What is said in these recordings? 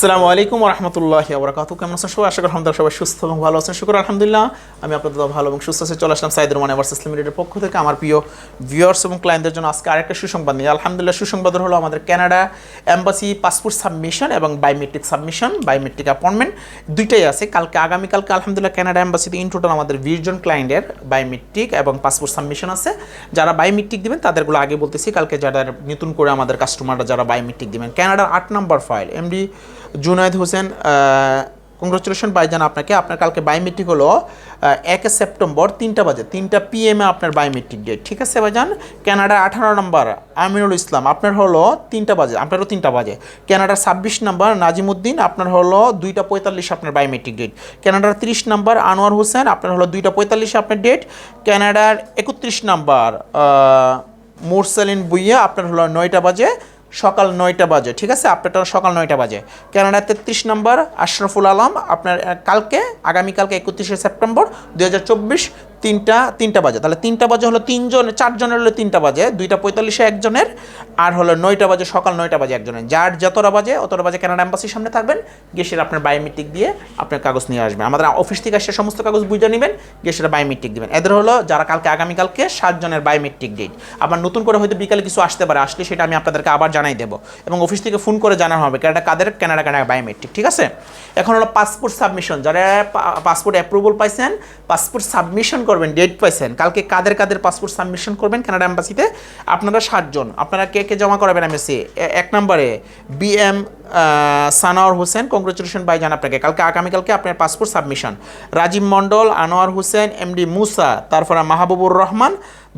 আসসালামু আলাইকুম রহমতুল্লাহ আবরাকাতু কেমন আছেন সবাই? আশা করি আলহামদুলিল্লাহ সবাই সুস্থ এবং ভালো আছেন। শুক্র, আলহামদুলিল্লাহ। আমি আপনাদের ভালো এবং সুস্থ আছে। চলে আসলাম সাইদুর রহমান এভার্স ইসলাম মিডিয়ার পক্ষ থেকে। আমার প্রিয় ভিউয়ার্স এবং ক্লায়েন্টদের জন্য আজকে আরেকটা সুসংবাদ নিয়ে। আলহামদুলিল্লাহ, সুসংবাদ হলো আমাদের কানাডা এম্বাসি পাসপোর্ট সাবমিশন এবং বায়োমেট্রিক সাবমিশন বায়োমেট্রিক অ্যাপয়েন্টমেন্ট দুইটাই আছে। কালকে, আগামীকালকে আলহামদুলিল্লাহ কানাডা এম্বাসিতে ইন টোটাল আমাদের বিশ জন ক্লায়েন্টের বায়োমেট্রিক এবং পাসপোর্ট সাবমিশন আছে। যারা বায়োমেট্রিক দিবেন, তাদেরগুলো আগে বলতেছি। কালকে যারা নতুন করে আমাদের কাস্টমাররা যারা বায়োমেট্রিক দিবেন। কানাডার আট number file MD Junayed Hossain congratulation বাইজান আপনাকে। আপনার কালকে বায়োমেট্রিক হলো এক সেপ্টেম্বর তিনটা বাজে, তিনটা পিএমে আপনার বায়োমেট্রিক ডেট ঠিক আছে ভাইজান? কানাডার আঠারো নম্বর আমিনুল ইসলাম, আপনার হলো তিনটা বাজে, আপনারও তিনটা বাজে। কানাডার ছাব্বিশ নম্বর নাজিমুদ্দিন, আপনার হলো দুইটা পঁয়তাল্লিশ আপনার বায়োমেট্রিক ডেট কানাডার তিরিশ নম্বর আনোয়ার হোসেন, আপনার হলো দুইটা পঁয়তাল্লিশে আপনার ডেট কানাডার একত্রিশ নম্বর মোরসালিন বুইয়া আপনার হলো নয়টা বাজে। সকাল নয়টা বাজে, ঠিক আছে? আপনারটা সকাল নয়টা বাজে। ক্যানাডা তেত্রিশ নম্বর আশরাফুল আলম আপনার কালকে, আগামীকালকে একত্রিশে সেপ্টেম্বর দু হাজার চব্বিশ তিনটা তিনটা বাজে। তাহলে তিনটা বাজে হলো তিনজন, চারজনের হলো তিনটা বাজে, দুইটা পঁয়তাল্লিশে একজনের, আর হলো নয়টা বাজে, সকাল নয়টা বাজে একজনের। যার যতটা বাজে, অতটা বাজে কানাডা অ্যাম্বাসির সামনে থাকবেন, গিয়ে সেটা আপনার বায়োমেট্রিক দিয়ে আপনার কাগজ নিয়ে আসবেন। আমাদের অফিস থেকে এসে সমস্ত কাগজ বুঝে নেবেন, গিয়ে সেটা বায়োমেট্রিক দিবেন। এদের হলো যারা কালকে, আগামীকালকে সাতজনের বায়োমেট্রিক ডেট আবার নতুন করে হয়তো বিকালে কিছু আসতে পারে, আসলে সেটা আমি আপনাদেরকে আবার জানাই দেবো। এবং অফিস থেকে ফোন করে জানানো হবে কানাডা কাদের কানাডা কানাডা বায়োমেট্রিক ঠিক আছে? এখন হলো পাসপোর্ট সাবমিশন যারা পাসপোর্ট অ্যাপ্রুভাল পাইছেন পাসপোর্ট সাবমিশন করবেন ডেট পাইছেন। কালকে কাদের কাদের পাসপোর্ট সাবমিশন করবেন কানাডা এম্বাসিতে আপনারা সাতজন আপনারা কে কে জমা করাবেন এমএসসি এক নম্বরে B M Sanowar Hossain. Congratulation by জান আপনাকে। কালকে, আগামীকালকে আপনার passport submission Rajib Mondal, Anwar Hossain MD Musa, তারপরে মাহবুবুর রহমান,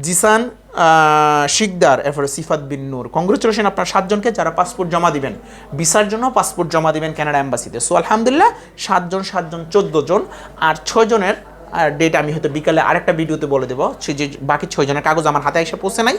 জিসান শিকদার, এরপরে সিফাত বিন নূর। কংগ্রেচুলেশন আপনার সাতজনকে যারা পাসপোর্ট জমা দিবেন। ভিসার জন্য পাসপোর্ট জমা দিবেন কানাডা এম্বাসিতে সো আলহামদুলিল্লাহ সাতজন সাতজন চোদ্দ জন। আর ছয়জনের আর ডেট আমি হয়তো বিকালে আরেকটা ভিডিওতে বলে দেবো। যে বাকি ছয়জনের কাগজ আমার হাতে এসে পৌঁছে নাই,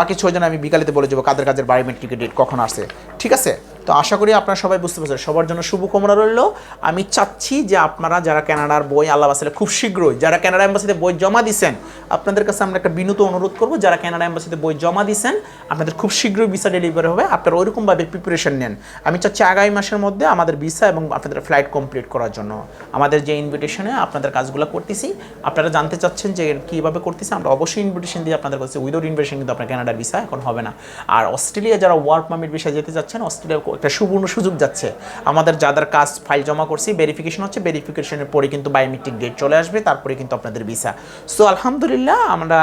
বাকি ছয়জন আমি বিকালেতে বলে দেবো কাদের কাদের বায়োমেট্রিকের ডেট কখন আসে। ঠিক আছে? তো আশা করি আপনারা সবাই বুঝতে পারছেন। সবার জন্য শুভকামনা রইল। আমি চাচ্ছি যে আপনারা যারা কানাডার বই আল্লাহ বাসালে খুব শীঘ্রই, যারা কানাডা এম্বাসিতে বই জমা দিছেন, আপনাদের কাছে আমরা একটা বিনীত অনুরোধ করব, যারা কানাডা এম্বাসিতে বই জমা দিছেন, আপনাদের খুব শীঘ্রই ভিসা ডেলিভারি হবে, আপনারা ওইরকমভাবে প্রিপারেশন নেন। আমি চাচ্ছি আগামী মাসের মধ্যে আমাদের ভিসা এবং আপনাদের ফ্লাইট কমপ্লিট করার জন্য। আমাদের যে ইনভিটেশনে আপনাদের কাজগুলো করতেছি, আপনারা জানতে চাচ্ছেন যে কীভাবে করতেছি, আমরা অবশ্যই ইনভিটেশন দিয়ে আপনাদের কাছে উইদাউট ইনভিটেশন কিন্তু আপনার কানাডার ভিসা এখন হবে না। আর অস্ট্রেলিয়া যারা ওয়ার্ক পারমিট বিষয়ে যেতে চাচ্ছেন, অস্ট্রেলিয়া একটা সুবর্ণ সুযোগ যাচ্ছে। আমাদের যাদের কাজ ফাইল জমা করছি ভেরিফিকেশন হচ্ছে ভেরিফিকেশনের পরে কিন্তু বায়োমেট্রিক ডেট চলে আসবে, তারপরে কিন্তু আপনাদের ভিসা সো আলহামদুলিল্লাহ, আমরা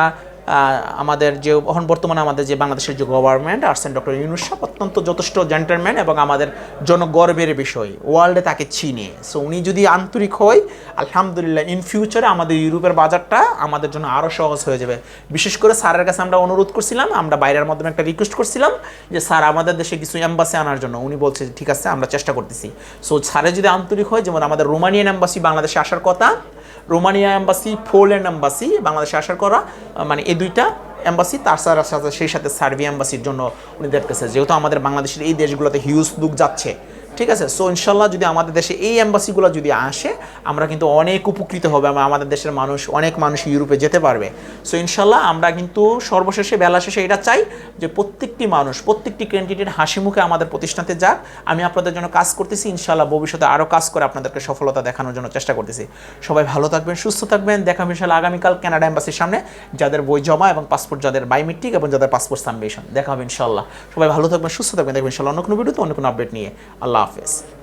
আমাদের যে এখন বর্তমানে আমাদের যে বাংলাদেশের যে গভর্নমেন্ট আসছেন ডক্টর ইউনুস সাহেব অত্যন্ত যথেষ্ট জেন্টারম্যান এবং আমাদের জনগর্বের বিষয়। ওয়ার্ল্ডে তাকে চিনে। সো উনি যদি আন্তরিক হয়, আলহামদুলিল্লাহ ইন ফিউচারে আমাদের ইউরোপের বাজারটা আমাদের জন্য আরও সহজ হয়ে যাবে। বিশেষ করে স্যারের কাছে আমরা অনুরোধ করছিলাম, আমরা বাইরের মাধ্যমে একটা রিকোয়েস্ট করছিলাম যে, স্যার, আমাদের দেশে কিছু এম্বাসি আনার জন্য। উনি বলছে, ঠিক আছে, আমরা চেষ্টা করতেছি। সো স্যারে যদি আন্তরিক হয়, যেমন আমাদের রোমানিয়ান এম্বাসি বাংলাদেশে আসার কথা, রোমানিয়া এম্বাসি পোল্যান্ড এম্বাসি বাংলাদেশে আসার করা মানে এই দুইটা অ্যাম্বাসি তার সাথে সেই সাথে সার্বিয়া এম্বাসির জন্য উনি দেখতেছে। যেহেতু আমাদের বাংলাদেশের এই দেশগুলোতে হিউজ লুক যাচ্ছে ঠিক আছে? সো ইনশাল্লাহ যদি আমাদের দেশে এই অ্যাম্বাসিগুলো যদি আসে, আমরা কিন্তু অনেক উপকৃত হবে আমাদের দেশের মানুষ, অনেক মানুষ ইউরোপে যেতে পারবে। সো ইনশাল্লাহ আমরা কিন্তু সর্বশেষে, বেলা শেষে এটা চাই যে প্রত্যেকটি মানুষ, প্রত্যেকটি ক্যান্ডিডেট হাসি মুখে আমাদের প্রতিষ্ঠানতে যাক। আমি আপনাদের জন্য কাজ করতেছি, ইনশাল্লাহ ভবিষ্যতে আরও কাজ করে আপনাদেরকে সফলতা দেখানোর জন্য চেষ্টা করতেছি। সবাই ভালো থাকবেন, সুস্থ থাকবেন। দেখা ইনশাল্লাহ আগামীকাল কানাডা এম্বাসির সামনে, যাদের বই জমা এবং পাসপোর্ট যাদের বায়োমেট্রিক এবং যাদের পাসপোর্ট সাবমিশন দেখা হবে ইনশাল্লাহ। সবাই ভালো থাকবেন, সুস্থ থাকবেন। দেখবেন ইনশাল্লাহ অন্য কোনো ভিডিওতে অন্য কোনো আপডেট নিয়ে। আল্লাহ হাফেজ